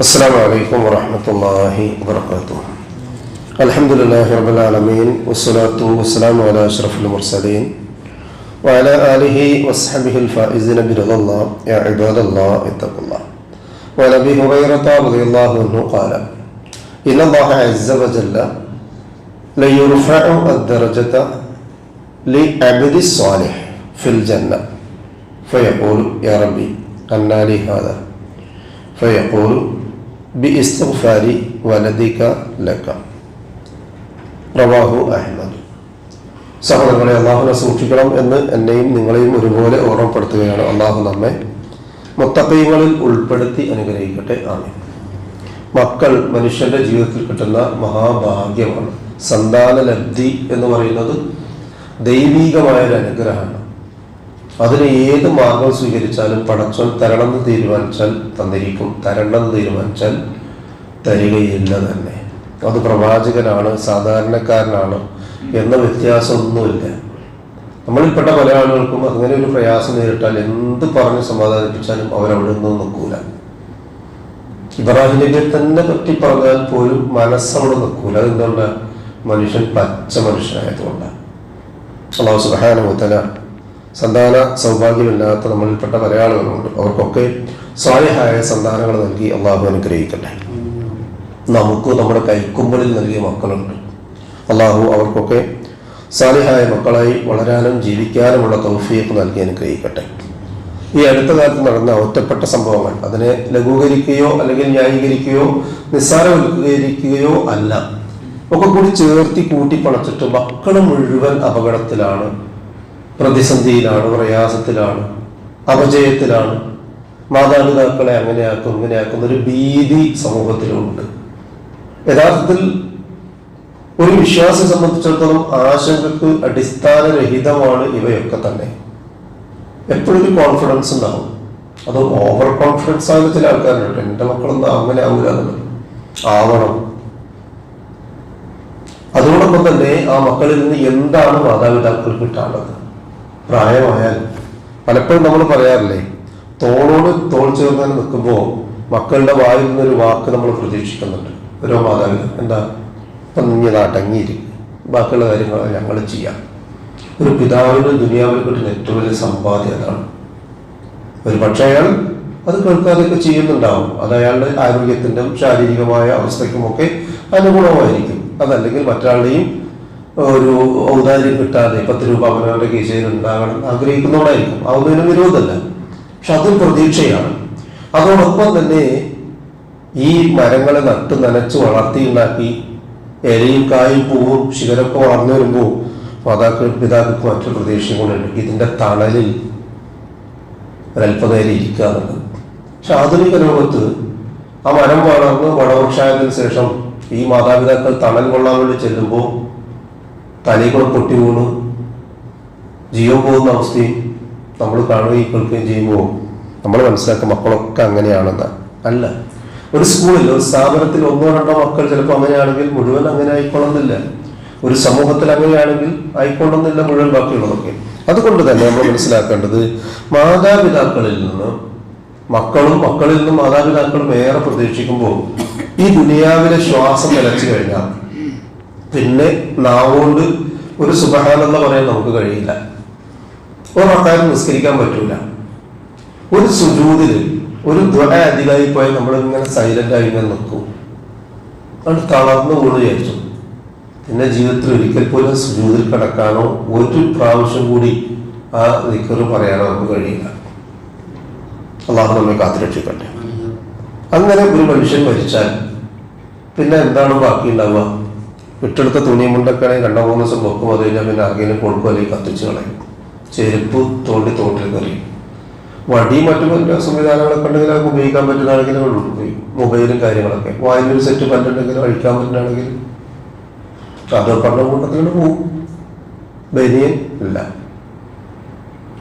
السلام عليكم ورحمة الله وبركاته. الحمد لله رب العالمين والصلاة والسلام على أشرف المرسلين وعلى آله وصحبه الفائزين برضا الله يا عباد الله اتقوا الله وعن أبي هريرة رضي الله عنه قال إن الله عز وجل ليرفع الدرجة لعبد الصالح في الجنة. فيقول يا ربي أنى لي هذا ഫയഖൂലു B ഇസ്തഫാരി വലദിക ലക്ക റവാഹു അഹമ്മദ് സഹോദരങ്ങളെ അള്ളാഹുനെ സൂക്ഷിക്കണം എന്ന് എന്നെയും നിങ്ങളെയും ഒരുപോലെ ഓർമ്മപ്പെടുത്തുകയാണ് അള്ളാഹു നമ്മെ മൊത്തക്കൈകളിൽ ഉൾപ്പെടുത്തി അനുഗ്രഹിക്കട്ടെ. ആണ് മക്കൾ മനുഷ്യന്റെ ജീവിതത്തിൽ കിട്ടുന്ന മഹാഭാഗ്യമാണ്. സന്താന ലബ്ധി എന്ന് പറയുന്നത് ദൈവീകമായൊരു അനുഗ്രഹമാണ്. അതിന് ഏത് മാർഗം സ്വീകരിച്ചാലും പടച്ചോൻ തരണമെന്ന് തീരുമാനിച്ചാൽ തന്നിരിക്കും. തരണമെന്ന് തീരുമാനിച്ചാൽ തരികയില്ല തന്നെ. അത് പ്രവാചകനാണ് സാധാരണക്കാരനാണ് എന്ന വ്യത്യാസമൊന്നുമില്ല. നമ്മളിൽപ്പെട്ട പല ആളുകൾക്കും അങ്ങനെ ഒരു പ്രയാസം നേരിട്ടാൽ എന്ത് പറഞ്ഞ് സമാധാനിപ്പിച്ചാലും അവരവിടെ നിന്നും നിൽക്കൂല. ഇബ്രാഹിം നബിയെ തന്നെ പറ്റി പറഞ്ഞാൽ പോലും മനസ്സവിടെ നിൽക്കൂല. അതെന്തുകൊണ്ട്? മനുഷ്യൻ പച്ച മനുഷ്യനായതുകൊണ്ട്. അള്ളാഹു സുബാനുത്തല സന്താന സൗഭാഗ്യമില്ലാത്ത നമ്മളിൽപ്പെട്ട പല ആളുകളുണ്ട്. അവർക്കൊക്കെ സ്വാഹായ സന്താനങ്ങൾ നൽകി അള്ളാഹു അനുഗ്രഹിക്കട്ടെ. നമുക്ക് നമ്മുടെ കൈക്കുമ്പലിൽ നൽകിയ മക്കളുണ്ട്. അള്ളാഹു അവർക്കൊക്കെ സാലിഹായ മക്കളായി വളരാനും ജീവിക്കാനുമുള്ള തൗഫീഖ് നൽകി അനുഗ്രഹിക്കട്ടെ. ഈ അടുത്ത കാലത്ത് നടന്ന ഒറ്റപ്പെട്ട സംഭവങ്ങൾ അതിനെ ലഘൂകരിക്കുകയോ അല്ലെങ്കിൽ ന്യായീകരിക്കുകയോ നിസ്സാരവൽക്കരിക്കുകയോ അല്ല. ഒക്കെ കൂടി ചേർത്തി കൂട്ടി പണച്ചിട്ട് മക്കൾ മുഴുവൻ അപകടത്തിലാണ് പ്രതിസന്ധിയിലാണ് പ്രയാസത്തിലാണ് അപജയത്തിലാണ്. മാതാപിതാക്കളെ അങ്ങനെയാക്കും ഇങ്ങനെയാക്കും ഒരു ഭീതി സമൂഹത്തിലുണ്ട്. യഥാർത്ഥത്തിൽ ഒരു വിശ്വാസം സംബന്ധിച്ചിടത്തോളം ആശങ്കക്ക് അടിസ്ഥാനരഹിതമാണ് ഇവയൊക്കെ തന്നെ. എപ്പോഴും കോൺഫിഡൻസ് ഉണ്ടാവും. അത് ഓവർ കോൺഫിഡൻസ് ആകുന്ന ചില ആൾക്കാരുണ്ട്. എന്റെ മക്കളൊന്നും അങ്ങനെ ആവില്ല ആവണം. അതോടൊപ്പം തന്നെ ആ മക്കളിൽ നിന്ന് എന്താണ് മാതാപിതാക്കൾ കിട്ടാനുള്ളത്? പ്രായമായാൽ പലപ്പോഴും നമ്മൾ പറയാറില്ലേ തോളോട് തോൾ ചേർന്നാൽ നിൽക്കുമ്പോൾ മക്കളുടെ വായിൽ നിന്നൊരു വാക്ക് നമ്മൾ പ്രതീക്ഷിക്കുന്നുണ്ട്. ഓരോ മാതാവിന് എന്താ? നീ അടങ്ങിയിരിക്കും ബാക്കിയുള്ള കാര്യങ്ങൾ ഞങ്ങൾ ചെയ്യാം. ഒരു പിതാവിന് ദുനിയാവിൽ കിട്ടുന്ന ഏറ്റവും വലിയ സമ്പാദ്യം അതാണ്. ഒരു പക്ഷേ അയാൾ അത് കേൾക്കാതെയൊക്കെ ചെയ്യുന്നുണ്ടാവും. അത് അയാളുടെ ആരോഗ്യത്തിന്റെ ശാരീരികമായ അവസ്ഥയ്ക്കുമൊക്കെ അനുകൂലമായിരിക്കും അതല്ലെങ്കിൽ മറ്റൊരാളുടെയും ഒരു ഔദാര്യം കിട്ടാതെ പത്ത് രൂപ അവനവന്റെ കീശയിൽ ഉണ്ടാകണം ആഗ്രഹിക്കുന്നവരായിരിക്കും അതൊന്നും വിരോധമല്ല. പക്ഷെ അതും പ്രതീക്ഷയാണ്. അതോടൊപ്പം തന്നെ ഈ മരങ്ങളെ നട്ട് നനച്ച് വളർത്തി ഉണ്ടാക്കി ഇലയും കായും പൂവും ശിഖരമൊക്കെ വളർന്നു വരുമ്പോൾ മാതാക്കൾ പിതാക്കൾക്ക് മറ്റൊരു പ്രതീക്ഷയും കൂടെയുണ്ട് ഇതിന്റെ തണലിൽ ഒരല്പനേരം എന്നുള്ളത്. പക്ഷെ ആധുനിക ലോകത്ത് ആ മരം വളർന്ന് വടവൃക്ഷായതിനു ശേഷം ഈ മാതാപിതാക്കൾ തണൽ കൊള്ളാൻ വേണ്ടി ചെല്ലുമ്പോൾ തലയിൽ പൊട്ടി വീണു. ജീവൻ പോകുന്ന അവസ്ഥയും നമ്മൾ കാണുകയും കേൾക്കുകയും ചെയ്യുമ്പോൾ നമ്മൾ മനസ്സിലാക്കുക മക്കളൊക്കെ അങ്ങനെയാണെന്ന്. അല്ല ഒരു സ്കൂളിൽ ഒരു സ്ഥാപനത്തിൽ ഒന്നോ രണ്ടോ മക്കൾ ചിലപ്പോൾ അങ്ങനെയാണെങ്കിൽ മുഴുവൻ അങ്ങനെ ആയിക്കൊള്ളുന്നില്ല. ഒരു സമൂഹത്തിൽ അങ്ങനെയാണെങ്കിൽ ആയിക്കൊള്ളുന്നില്ല മുഴുവൻ ബാക്കിയുള്ളതൊക്കെ. അതുകൊണ്ട് തന്നെ നമ്മൾ മനസ്സിലാക്കേണ്ടത് മാതാപിതാക്കളിൽ നിന്ന് മക്കളും മക്കളിൽ നിന്നും മാതാപിതാക്കളും ഏറെ പ്രതീക്ഷിക്കുമ്പോൾ ഈ ദുനിയാവിലെ ശ്വാസം നിലച്ചു കഴിഞ്ഞാൽ പിന്നെ നാവുകൊണ്ട് ഒരു സുബഹാനെന്ന് പറയാൻ നമുക്ക് കഴിയില്ല. ഒരു റക്കാരം നിസ്കരിക്കാൻ പറ്റൂല. ഒരു സുജൂതിൽ ഒരു ദ്വ അധികമായി പോയാൽ നമ്മൾ ഇങ്ങനെ സൈലന്റ് ആയി ഇങ്ങനെ നിൽക്കും. അത് തളർന്നു വീണ് വിചാരിച്ചു. പിന്നെ ജീവിതത്തിൽ ഒരിക്കൽ പോലും സുജൂതിൽ കിടക്കാനോ ഒരു പ്രാവശ്യം കൂടി ആ നിക്കറ് പറയാനോ നമുക്ക് കഴിയില്ല. അള്ളാഹു നമ്മെ കാത്തുരക്ഷിക്കട്ടെ. അങ്ങനെ ഒരു മനുഷ്യൻ മരിച്ചാൽ പിന്നെ എന്താണ് ബാക്കി വിട്ടെടുത്ത തുണി മുണ്ടൊക്കെ രണ്ടോ മൂന്ന് ദിവസം വെക്കും അത് കഴിഞ്ഞാൽ പിന്നെ ആർക്കെങ്കിലും കൊടുക്കും അല്ലെങ്കിൽ കത്തിച്ച് കളയും. ചെരുപ്പ് തോണ്ടി തോട്ടിൽ കറിയും വടി മറ്റു മറ്റു സംവിധാനങ്ങളൊക്കെ ഉണ്ടെങ്കിൽ അവർക്ക് ഉപയോഗിക്കാൻ പറ്റുന്നതാണെങ്കിൽ ഉപയോഗിക്കും മൊബൈലും കാര്യങ്ങളൊക്കെ. വായിലൊരു സെറ്റ് പറ്റുണ്ടെങ്കിൽ അഴിക്കാൻ പറ്റുന്നതാണെങ്കിൽ അത് പറഞ്ഞ കൂട്ടത്തിൽ പോകും ബനിയൻ ഇല്ല.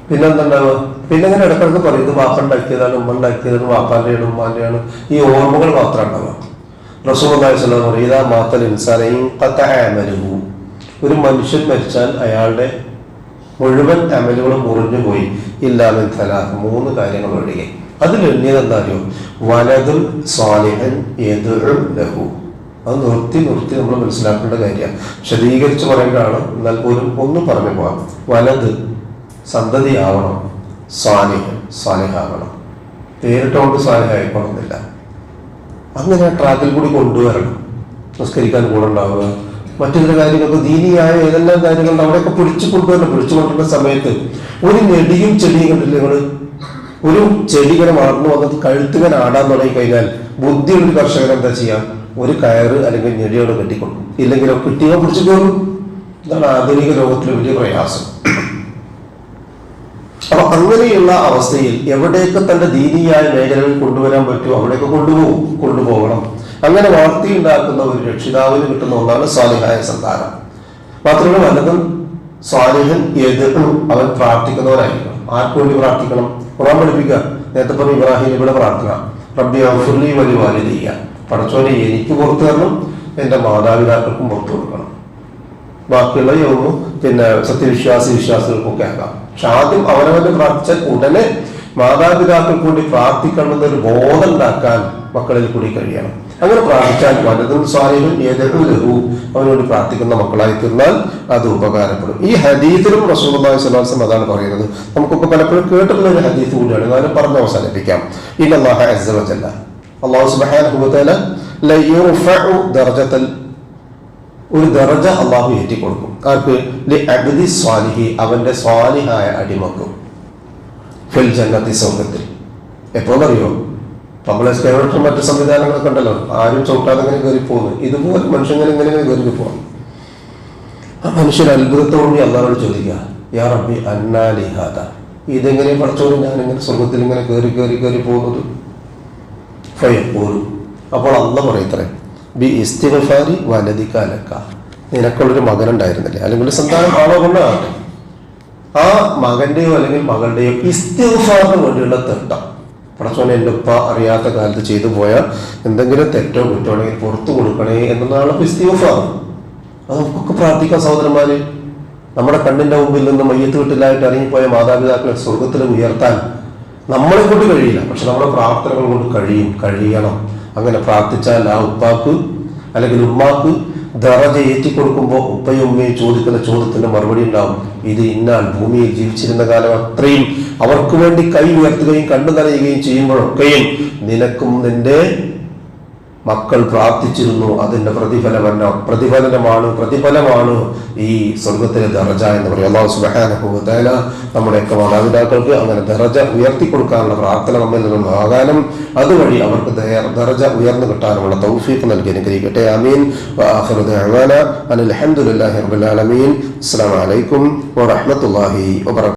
പിന്നെന്തുണ്ടാവുക? പിന്നെ ഇങ്ങനെ ഇടക്കിടക്ക് പറയും ഇത് വാപ്പ ഉണ്ടാക്കിയതാണ് ഉമ്മ ഉണ്ടാക്കിയതാണ് വാപ്പാന്റെയാണ് ഉമ്മാന്റെയാണ് ഈ ഓർമ്മകൾ മാത്രം ഉണ്ടാവുക. കത്തമലുഹു ഒരു മനുഷ്യൻ മരിച്ചാൽ അയാളുടെ മുഴുവൻ അമലുകളും മുറിഞ്ഞു പോയി. ഇല്ലാമിൻ തലാഖ് മൂന്ന് കാര്യങ്ങൾ ഒഴികെ. അതിൽ എണ്ണിയത് എന്താ അറിയോ? വലതും സ്വാലിഹൻ ലഹു. അത് നിർത്തി നിർത്തി നമ്മൾ മനസ്സിലാക്കേണ്ട കാര്യമാണ്. വിശദീകരിച്ച് പറയേണ്ടതാണ്. എന്നാൽ പോലും ഒന്നും പറഞ്ഞു പോകാം വലത് സന്തതി ആവണം സ്വാലിഹൻ സ്വാലിഹാവണം പേരിട്ടുകൊണ്ട് സ്വാലിഹായിക്കണമെന്നില്ല അങ്ങനെ ആ ട്രാക്കിൽ കൂടി കൊണ്ടുവരണം. നിസ്കരിക്കാൻ കൂടെ ഉണ്ടാവുക. മറ്റു ചില കാര്യങ്ങൾക്ക് ദീനിയായ ഏതെല്ലാം കാര്യങ്ങളുണ്ട് അവിടെയൊക്കെ പിടിച്ചു കൊണ്ടുവരണം. പിടിച്ചു കൊണ്ടുവരുന്ന സമയത്ത് ഒരു നെടിയും ചെടിയും കണ്ടില്ല നിങ്ങൾ ഒരു ചെടി ഇങ്ങനെ വളർന്നു വന്നത് കഴുത്തിങ്ങനെ ആടാൻ തുടങ്ങി കഴിഞ്ഞാൽ ബുദ്ധിയുള്ള കർഷകൻ എന്താ ചെയ്യാം? ഒരു കയറ് അല്ലെങ്കിൽ ഞെടിയോട് കെട്ടിക്കൊള്ളും ഇല്ലെങ്കിലോ കിട്ടിയോ പിടിച്ചു കയറും ഇതാണ് ആധുനിക ലോകത്തിലെ വലിയ പ്രയാസം. അപ്പൊ അങ്ങനെയുള്ള അവസ്ഥയിൽ എവിടെയൊക്കെ തന്റെ ദീനിയായ മേഖലകൾ കൊണ്ടുവരാൻ പറ്റുമോ? അവിടെയൊക്കെ കൊണ്ടുപോകും കൊണ്ടുപോകണം. അങ്ങനെ വളർത്തിയുണ്ടാക്കുന്ന ഒരു രക്ഷിതാവിന് കിട്ടുന്ന ഒന്നാണ് സ്വാലിഹായ സന്താനം. മാത്രമല്ല വല്ലതും സ്വാലിഹൻ എതിർക്കും അവൻ പ്രാർത്ഥിക്കുന്നവരായിരിക്കണം. ആർക്കു വേണ്ടി പ്രാർത്ഥിക്കണം? ഖുറാൻ പഠിപ്പിക്കുക. നേരത്തെ പറഞ്ഞ ഇബ്രാഹിം ഇവിടെ പ്രാർത്ഥന. റബ്ബി അഫുലി വലി വാലിദിയ പടച്ചോനെ എനിക്ക് പുറത്തു തരണം. എന്റെ മാതാപിതാക്കൾക്കും പുറത്തു കൊടുക്കണം. ബാക്കിയുള്ള യോഗവും പിന്നെ സത്യവിശ്വാസി വിശ്വാസികൾക്കൊക്കെ ആകാം. പക്ഷെ ആദ്യം അവനവന്റെ പ്രാർത്ഥിച്ചാൽ ഉടനെ മാതാപിതാക്കൾ കൂടി പ്രാർത്ഥിക്കണമെന്ന് ഒരു ബോധം ഉണ്ടാക്കാൻ മക്കളിൽ കൂടി കഴിയണം. അങ്ങനെ പ്രാർത്ഥിച്ചാൽ വലതും സ്വാധീനം ഏതെങ്കിലും ലഘു അവനോട് പ്രാർത്ഥിക്കുന്ന മക്കളായി തീർന്നാൽ അത് ഉപകാരപ്പെടും. ഈ ഹദീഫിലും റസൂലുള്ളാഹി വസല്ലം അതാണ് പറയുന്നത്. നമുക്കൊക്കെ പലപ്പോഴും കേട്ടിട്ടുള്ള ഒരു ഹദീഫ് കൂടിയാണ്. എന്നാലും പറഞ്ഞ് അവസാനിപ്പിക്കാം. ഇന്നല്ലാഹ അള്ളാഹു സുബാൻ ഒരു ദർജ അള്ളാഹു ഏറ്റി കൊടുക്കും ആർക്ക് അബ്ദി സ്വാലിഹി അവന്റെ സ്വാലിഹായ അടിമക്കും. ഫിൽ ജന്നത്തി സ്വർഗത്തിൽ എപ്പോഴറിയോ നമ്മൾ എസ്കേവേറ്റർ മറ്റു സംവിധാനങ്ങളൊക്കെ ഉണ്ടല്ലോ. ആരും ചവിട്ടാതെ ഇങ്ങനെ കയറി പോകുന്നു ഇതുപോലെ മനുഷ്യങ്ങനെ ഇങ്ങനെ കയറി പോകാം ആ മനുഷ്യൻ അത്ഭുതത്തോടുകൂടി അള്ളാഹോട് ചോദിക്കുക യാ റബ്ബി അന്നാലിഹാദ ഇതെങ്ങനെ പഠിച്ചോളൂ ഞാൻ ഇങ്ങനെ സ്വർഗത്തിൽ ഇങ്ങനെ കയറി കയറി കയറി പോകുന്നത്? ഫയപ്പോലും അപ്പോൾ അല്ല പറയത്രേ ബി ഇസ്തിഗഫാരി വലതിക്കാലക്ക നിനക്കുള്ളൊരു മകനുണ്ടായിരുന്നില്ല? അല്ലെങ്കിൽ സന്താനം ആളോ കൊണ്ടാകട്ടെ ആ മകന്റെയോ അല്ലെങ്കിൽ മകളുടെയോ ഇസ്തിഗഫാറിന് വേണ്ടിയുള്ള തെട്ടം. പടച്ചോനെ എന്റെ ഉപ്പ അറിയാത്ത കാലത്ത് ചെയ്തു പോയ എന്തെങ്കിലും തെറ്റോ കുറ്റോ ആണെങ്കിൽ പുറത്തു കൊടുക്കണേ എന്നതാണ് ഇസ്തിഫാർ അത് നമുക്കൊക്കെ പ്രാർത്ഥിക്കാം സഹോദരന്മാര്. നമ്മുടെ കണ്ണിന്റെ മുമ്പിൽ നിന്ന് മയ്യത്ത് വീട്ടിലായിട്ട് ഇറങ്ങിപ്പോയ മാതാപിതാക്കളെ സ്വർഗത്തിലും ഉയർത്താൻ നമ്മളെ കൊണ്ട് കഴിയില്ല. പക്ഷെ നമ്മുടെ പ്രാർത്ഥനകൾ കൊണ്ട് കഴിയും കഴിയണം. അങ്ങനെ പ്രാർത്ഥിച്ചാൽ ആ ഉപ്പാക്ക് അല്ലെങ്കിൽ ഉമ്മാക്ക് ദറജ ഏറ്റിക്കൊടുക്കുമ്പോൾ ഉപ്പയും ഉമ്മയും ചോദിക്കുന്ന ചോദ്യത്തിന്റെ മറുപടി ഉണ്ടാവും. ഇത് ഇന്നാൾ ഭൂമിയിൽ ജീവിച്ചിരുന്ന കാലം അത്രയും അവർക്ക് വേണ്ടി കൈ ഉയർത്തുകയും കണ്ടു നനയുകയും ചെയ്യുമ്പോഴൊക്കെയും നിനക്കും നിന്റെ മക്കൾ പ്രാർത്ഥിച്ചിരുന്നു അതിന്റെ പ്രതിഫലമല്ല പ്രതിഫലനമാണ് പ്രതിഫലമാണ് ഈ സ്വർഗത്തിലെ ദറജ എന്ന് പറയും. അള്ളാഹു സുബ്ഹാനഹു വ തആല നമ്മുടെയൊക്കെ മാതാപിതാക്കൾക്ക് അങ്ങനെ ദറജ ഉയർത്തി കൊടുക്കാനുള്ള പ്രാർത്ഥന നമ്മൾ ആകാനും അതുവഴി അവർക്ക് ദറജ ഉയർന്നു കിട്ടാനുമുള്ള തൗഫീഖ് നൽകി അനുഗ്രഹിക്കട്ടെ. അമീൻ അലഹമുല്ലാ ആലമീൻ. അസ്സലാമു അലൈക്കും വറഹ്മത്തുള്ളാഹി വബറകാതുഹു